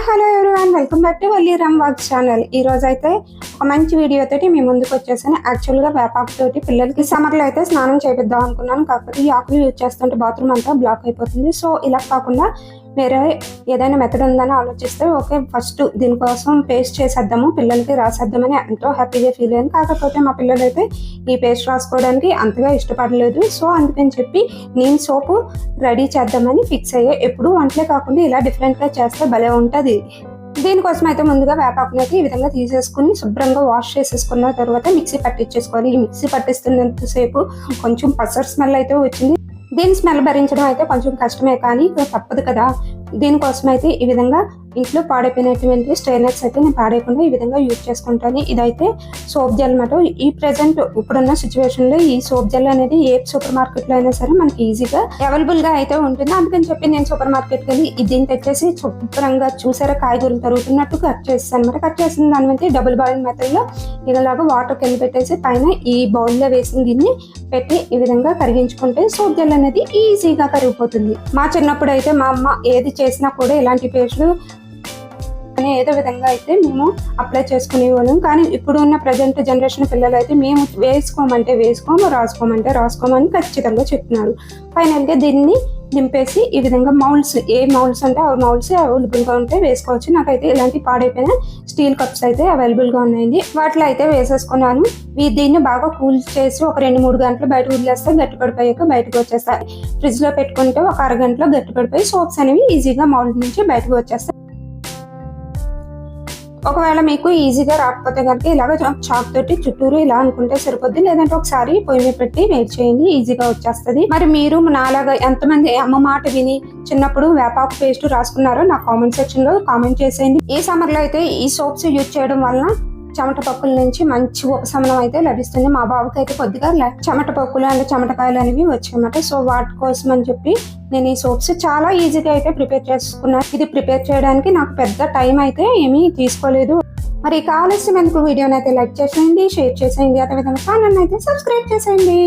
Hi hello everyone welcome back to Valli Ram walk channel. ఈ రోజు అయితే ఒక మంచి వీడియో తోటి మీ ముందుకు వచ్చేసాను. యాక్చువల్గా వేపాకు తోటి పిల్లలకి సమ్మర్లో అయితే స్నానం చేపిద్దాం అనుకున్నాను. కాకపోతే ఈ ఆకులు యూజ్ చేస్తుంటే బాత్రూమ్ అంతా బ్లాక్ అయిపోతుంది. సో ఇలా కాకుండా వేరే ఏదైనా మెథడ్ ఉందని ఆలోచిస్తే ఓకే ఫస్ట్ దీనికోసం పేస్ట్ చేసేద్దాము పిల్లలకి రాసేద్దామని ఎంతో హ్యాపీగా ఫీల్ అయ్యాను కాకపోతే మా పిల్లలు అయితే ఈ పేస్ట్ రాసుకోవడానికి అంతగా ఇష్టపడలేదు. సో అందుకని చెప్పి నేను సోపు రెడీ చేద్దామని ఫిక్స్ అయ్యా. ఎప్పుడు వంటలే కాకుండా ఇలా డిఫరెంట్గా చేస్తే భలే ఉంటుంది. దీనికోసం అయితే ముందుగా వేపాకుని అయితే ఈ విధంగా తీసేసుకుని శుభ్రంగా వాష్ చేసేసుకున్న తర్వాత మిక్సీ పట్టించేసుకోవాలి. ఈ మిక్సీ పట్టిస్తున్నంతసేపు కొంచెం పసర్ స్మెల్ అయితే వచ్చింది. దీని స్మెల్ భరించడం అయితే కొంచెం కష్టమే కానీ తప్పదు కదా. దీనికోసం అయితే ఈ విధంగా ఇంట్లో పాడైపోయినటువంటి స్ట్రైనర్స్ అయితే నేను పాడేయకుండా ఈ విధంగా యూజ్ చేసుకుంటాను. ఇదైతే సోప్ జెల్ అనమాట ఈ ప్రెసెంట్ ఇప్పుడున్న సిచ్యువేషన్లో ఈ సోప్ జెల్ అనేది ఏ సూపర్ మార్కెట్లో అయినా సరే మనకి ఈజీగా అవైలబుల్గా అయితే ఉంటుంది. అందుకని చెప్పి నేను సూపర్ మార్కెట్కి వెళ్ళి ఇది దీన్ని తెచ్చేసి శుభ్రంగా చూసారా? కాయగూరలు తరుగుతున్నట్టు కట్ చేస్తాను అనమాట కట్ చేసిన దాని మీద డబుల్ బాయిల్ మెథడ్లో ఇలాగా వాటర్ కింద పెట్టేసి పైన ఈ బౌల్లో వేసిన దీన్ని పెట్టి ఈ విధంగా కరిగించుకుంటే సోప్ జెల్ అనేది ఈజీగా కరిగిపోతుంది. మా చిన్నప్పుడు అయితే మా అమ్మ ఏది చేసినా కూడా ఇలాంటి పేస్ట్లు అని ఏదో విధంగా అయితే మేము అప్లై చేసుకునే వాళ్ళం. కానీ ఇప్పుడు ఉన్న ప్రజెంట్ జనరేషన్ పిల్లలు అయితే మేము వేసుకోమంటే వేసుకోము రాసుకోమంటే రాసుకోమని ఖచ్చితంగా చెప్తున్నారు ఫైనల్గా దీన్ని నింపేసి ఈ విధంగా మౌల్స్ ఏ మౌల్స్ అంటే ఆ మౌల్స్ అవైలబుల్గా ఉంటే వేసుకోవచ్చు. నాకైతే ఇలాంటి పాడైపోయిన స్టీల్ కప్స్ అయితే అవైలబుల్గా ఉన్నాయండి. వాటిలో అయితే వేసేసుకున్నాను. దీన్ని బాగా కూల్ చేసి ఒక రెండు మూడు గంటలు బయట వదిలేస్తే గట్టి పడిపోయాక బయటకు వచ్చేస్తాయి. ఫ్రిడ్జ్లో పెట్టుకుంటే ఒక అరగంటలో గట్టి పడిపోయి సోప్స్ అనేవి ఈజీగా మౌల్డ్ నుంచి బయటకు వచ్చేస్తాయి. ఒకవేళ మీకు ఈజీగా రాకపోతే కనుక ఇలాగ చాక్ తోటి చుట్టూరు ఇలా అనుకుంటే సరిపోద్ది. లేదంటే ఒకసారి పొయ్యి మీద పెట్టి వెయిట్ చేయండి. ఈజీగా వచ్చేస్తుంది. మరి మీరు నాలాగా ఎంతమంది అమ్మ మాట విని చిన్నప్పుడు వేపాకు పేస్ట్ రాసుకున్నారో నా కామెంట్ సెక్షన్లో కామెంట్ చేసేయండి. ఈ సమ్మర్లో అయితే ఈ సోప్స్ యూజ్ చేయడం వలన చెమట పప్పుల నుంచి మంచి ఉపశమనం అయితే లభిస్తుంది. మా బాబుకి అయితే కొద్దిగా చెమట పప్పులు అండ్ చెమటకాయలు అనేవి వచ్చాయన్నమాట సో వాటి కోసం అని చెప్పి నేను ఈ సోప్స్ చాలా ఈజీగా అయితే ప్రిపేర్ చేసుకున్నాను ఇది ప్రిపేర్ చేయడానికి నాకు పెద్ద టైం అయితే ఏమీ తీసుకోలేదు. మరి కావాల్సిన ఎందుకు వీడియోని అయితే లైక్ చేసేయండి షేర్ చేసేయండి. అదేవిధంగా ఛానల్ అయితే సబ్స్క్రైబ్ చేసేయండి.